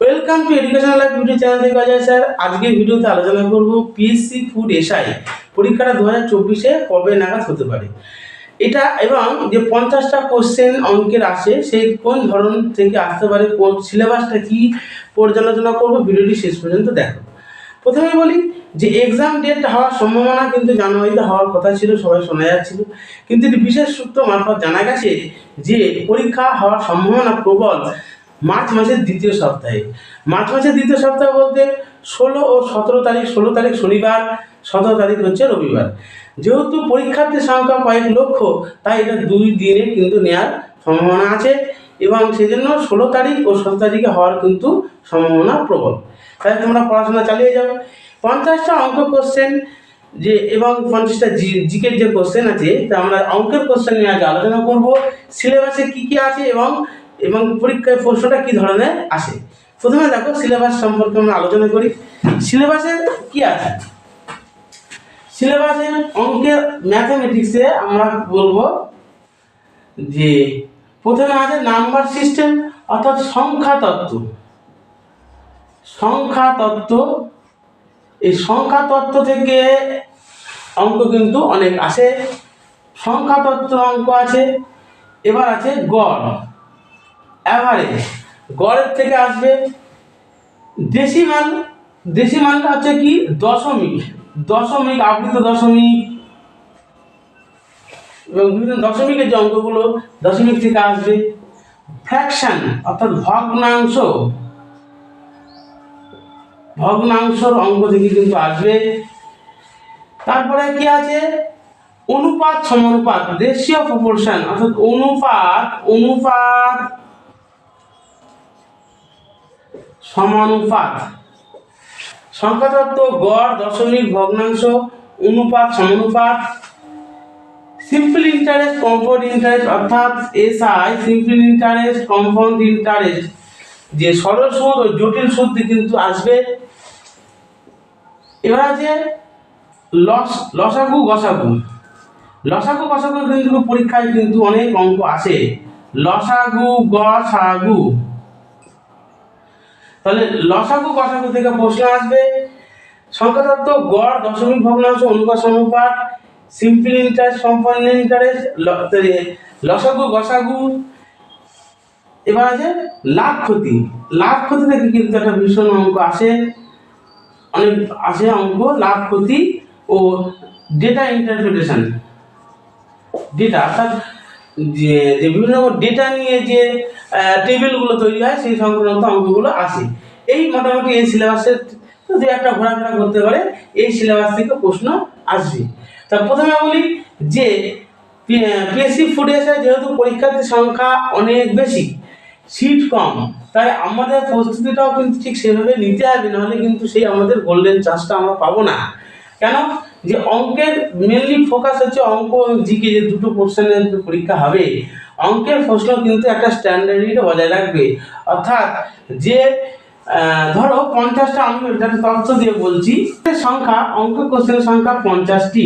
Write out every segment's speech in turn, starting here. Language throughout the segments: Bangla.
Welcome to education life YouTube channel থেকে অজয় স্যার আজকের ভিডিওতে আলোচনা করব পিএসসি ফুড এসআই পরীক্ষাটা দু হাজার চব্বিশে কবে নাগাদ হতে পারে? এটা এবং যে পঞ্চাশটা কোশ্চেন অঙ্কের আসে সেই কোন ধরন থেকে আসতে পারে, কোন সিলেবাসটা কী পর্যালোচনা করব ভিডিওটি শেষ পর্যন্ত দেখো। প্রথমে বলি যে এক্সাম ডেট হওয়ার সম্ভাবনা কিন্তু জানুয়ারিতে হওয়ার কথা ছিল, সবাই শোনা যাচ্ছিল। কিন্তু এটি বিশেষ সূত্র মারফত জানা গেছে যে পরীক্ষা হওয়ার সম্ভাবনা প্রবল মার্চ মাসের দ্বিতীয় সপ্তাহে। মার্চ মাসের দ্বিতীয় সপ্তাহ বলতে ষোলো ও সতেরো তারিখ, ষোলো তারিখ শনিবার, সতেরো তারিখ হচ্ছে রবিবার। যেহেতু পরীক্ষার্থীর সংখ্যা কয়েক লক্ষ, তাই এটা দুই দিনে কিন্তু নেওয়ার সম্ভাবনা আছে এবং সেজন্য ষোলো তারিখ ও সতেরো তারিখে হওয়ার কিন্তু সম্ভাবনা প্রবল। তাই তোমরা পড়াশোনা চালিয়ে যাবে। পঞ্চাশটা অঙ্ক কোশ্চেন যে এবং পঞ্চাশটা জি, জিকের যে কোশ্চেন আছে, তা আমরা অঙ্কের কোশ্চেন নিয়ে আগে আলোচনা করব। সিলেবাসে কী কী আছে এবং এবং পরীক্ষায় প্রশ্নটা কি ধরনের আসে? প্রথমে দেখো, সিলেবাস সম্পর্কে আমরা আলোচনা করি। সিলেবাসে কি আছে? সিলেবাসে অঙ্কের ম্যাথামেটিক্সে আমরা বলব যে, প্রথমে আছে নাম্বার সিস্টেম অর্থাৎ সংখ্যা তত্ত্ব। সংখ্যা তত্ত্ব, এই সংখ্যা তত্ত্ব থেকে অঙ্ক কিন্তু অনেক আসে। সংখ্যা তত্ত্ব অঙ্ক আছে। এবার আছে গড়। অ্যাভারেজ গড়ের থেকে আসবে ডেসিমাল ডেসিমালটা হচ্ছে কি? দশমিক দশমিক, আবৃত দশমিক। এবং বিভিন্ন দশমিকের যে অঙ্কগুলো দশমিক থেকে আসবে। ফ্র্যাকশন অর্থাৎ ভগ্নাংশ। ভগ্নাংশর অঙ্ক থেকে কিন্তু আসবে। তারপরে কি আছে? অনুপাত সমানুপাত রেশিও প্রপোর্শন অর্থাৎ অনুপাত অনুপাত সমানুপাত। সংখ্যাতত্ত্ব, গড়, দশমিক, ভগ্নাংশ, অনুপাত, সমানুপাত। সিম্পল ইন্টারেস্ট কম্পাউন্ড ইন্টারেস্ট অর্থাৎ SI simple interest compound interest যে সরল সুদ ও জটিল সুদ কিন্তু আসবে। এবার আছে লস, লসাগু, গসাগু। লসাগু, গসাগু কিন্তু পরীক্ষায় কিন্তু অনেক অঙ্ক আসে। লসাগু, গসাগু। তাহলে লসাগু গসাগু থেকে প্রশ্ন আসবে। সংখ্যাতত্ত্ব, গড়, দশমিক, ভগ্নাংশ, অনুপাত অনুপাত সিম্পল ইন্টারেস্ট কম্পাউন্ড ইন্টারেস্ট লসাগু, গসাগু। এবার আছে লাভ ক্ষতি। লাভ ক্ষতি থেকে কিন্তু একটা ভীষণ অঙ্ক আসে। অনেক আসে অঙ্ক, লাভ ক্ষতি ও ডেটা ইন্টারপ্রিটেশন ডেটা অর্থাৎ যে বিভিন্ন ডেটা নিয়ে যে টেবিলগুলো তৈরি হয়, সেই সংক্রান্ত অঙ্কগুলো আসে। এই মোটামুটি এই সিলেবাসের দু একটা ঘোরাফেরা করতে পারে, এই সিলেবাস থেকে প্রশ্ন আসবে। তা প্রথমে বলি যে পিএসসি ফুড এসে যেহেতু পরীক্ষার্থীর সংখ্যা অনেক বেশি সিট কম, তাই আমাদের প্রস্তুতিটাও কিন্তু ঠিক সেভাবে নিতে হবে, নাহলে কিন্তু সেই আমাদের গোল্ডেন চান্সটা আমরা পাবো না। কেন? যে অঙ্কের মেনলি ফোকাস হচ্ছে অঙ্ক জিকে, যে দুটো পোর্শনের পরীক্ষা হবে। অঙ্কের প্রশ্ন কিন্তু একটা স্ট্যান্ডার্ড বজায় রাখবে। অর্থাৎ যে ধরো পঞ্চাশটা আমি তথ্য দিয়ে বলছি সংখ্যা, অঙ্ক কোশ্চেনের সংখ্যা পঞ্চাশটি।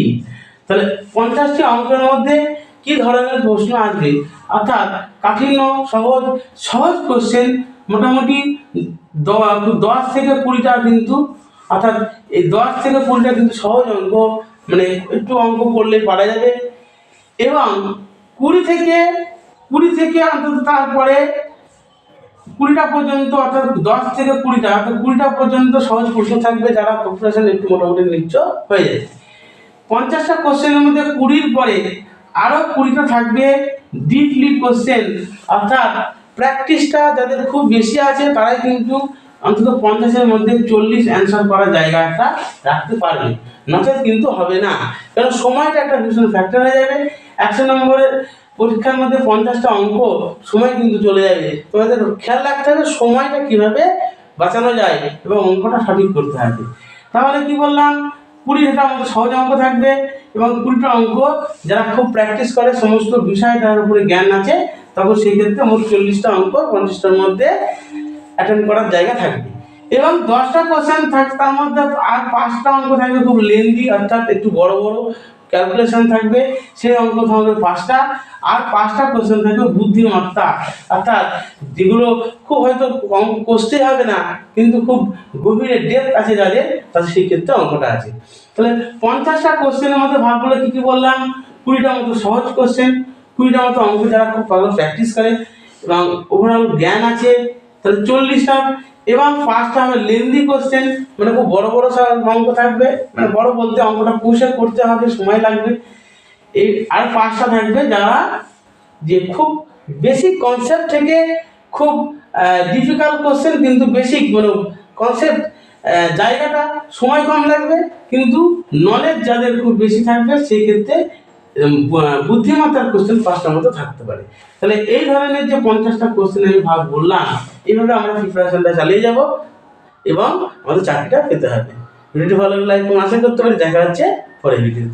তাহলে পঞ্চাশটি অঙ্কের মধ্যে কি ধরনের প্রশ্ন আসবে? অর্থাৎ কাঠিন্য, সহজ সহজ কোশ্চেন মোটামুটি দশ থেকে কুড়িটা কিন্তু, অর্থাৎ এই দশ থেকে কুড়িটা কিন্তু সহজ অঙ্ক মানে একটু অঙ্ক করলে পারা যাবে। এবং কুড়ি থেকে কুড়ি থেকে অন্তত তারপরে কুড়িটা পর্যন্ত, অর্থাৎ দশ থেকে কুড়িটা, অর্থাৎ কুড়িটা পর্যন্ত সহজ প্রশ্ন থাকবে যারা প্রিপারেশন একটু মোটামুটি নিচ্ছ হয়ে যায় পঞ্চাশটা কোশ্চেনের মধ্যে কুড়ির পরে আরও কুড়িটা থাকবে ডিপলি কোশ্চেন অর্থাৎ প্র্যাকটিসটা যাদের খুব বেশি আছে, তারাই কিন্তু অন্তত পঞ্চাশের মধ্যে চল্লিশ অ্যান্সার করার জায়গা একটা রাখতে পারবে। নচেত কিন্তু হবে না। কারণ সময়টা একটা ভীষণ ফ্যাক্টর হয়ে যাবে। একশো নম্বরের পরীক্ষার মধ্যে পঞ্চাশটা অঙ্ক, সময় কিন্তু চলে যাবে। তোমাদের খেয়াল রাখতে হবে সময়টা কীভাবে বাঁচানো যায় এবং অঙ্কটা সঠিক করতে হবে। তাহলে কি বললাম? কুড়িটা আমাদের সহজ অঙ্ক থাকবে এবং কুড়িটা অঙ্ক যারা খুব প্র্যাকটিস করে, সমস্ত বিষয় তার উপরে জ্ঞান আছে, তখন সেই ক্ষেত্রে মোট চল্লিশটা অঙ্ক পঞ্চাশটার মধ্যে অ্যাটেন্ড করার জায়গা থাকবে। এবং দশটা কোশ্চেন থাকবে তার মধ্যে আর পাঁচটা অঙ্ক থাকবে খুব লেন্দি অর্থাৎ একটু বড় বড় ক্যালকুলেশন থাকবে, সেই অঙ্ক থাকবে পাঁচটা আর পাঁচটা কোশ্চেন থাকবে বুদ্ধিমত্তা অর্থাৎ যেগুলো খুব হয়তো অঙ্ক কষতে হবে না, কিন্তু খুব গভীরে ডেপথ আছে যাদের, তাদের সেই ক্ষেত্রে অঙ্কটা আছে। তাহলে পঞ্চাশটা কোশ্চেনের মধ্যে ভাগ করলে কী কী বললাম? কুড়িটা মতো সহজ কোশ্চেন কুড়িটা মতো অঙ্ক যারা খুব ভালো প্র্যাকটিস করে এবং ওভারঅল জ্ঞান আছে, তাহলে চল্লিশটা এবং ফার্স্ট হবে লেন্দি কোশ্চেন মানে খুব বড় বড় অঙ্ক থাকবে মানে বড় বলতে অঙ্কটা পুষে করতে হবে সময় লাগবে। এই আর পাঁচটা থাকবে যারা যে খুব বেসিক কনসেপ্ট থেকে খুব ডিফিকাল্ট কোশ্চেন কিন্তু বেসিক মানে কনসেপ্ট জায়গাটা সময় কম লাগবে কিন্তু নলেজ যাদের খুব বেশি থাকবে সেই ক্ষেত্রে উম, বু- বুদ্ধিমত্তার কোশ্চেন পাঁচটার মতো থাকতে পারে। তাহলে এই ধরনের যে পঞ্চাশটা কোশ্চেন আমি ভাগ বললাম, এইভাবে আমরা প্রিপারেশনটা চালিয়ে যাব এবং আমাদের চাকরিটা পেতে হবে। ভিডিওটি ভালো লাগলে আশা করতে পারি দেখা যাচ্ছে পরে ভিডিওতে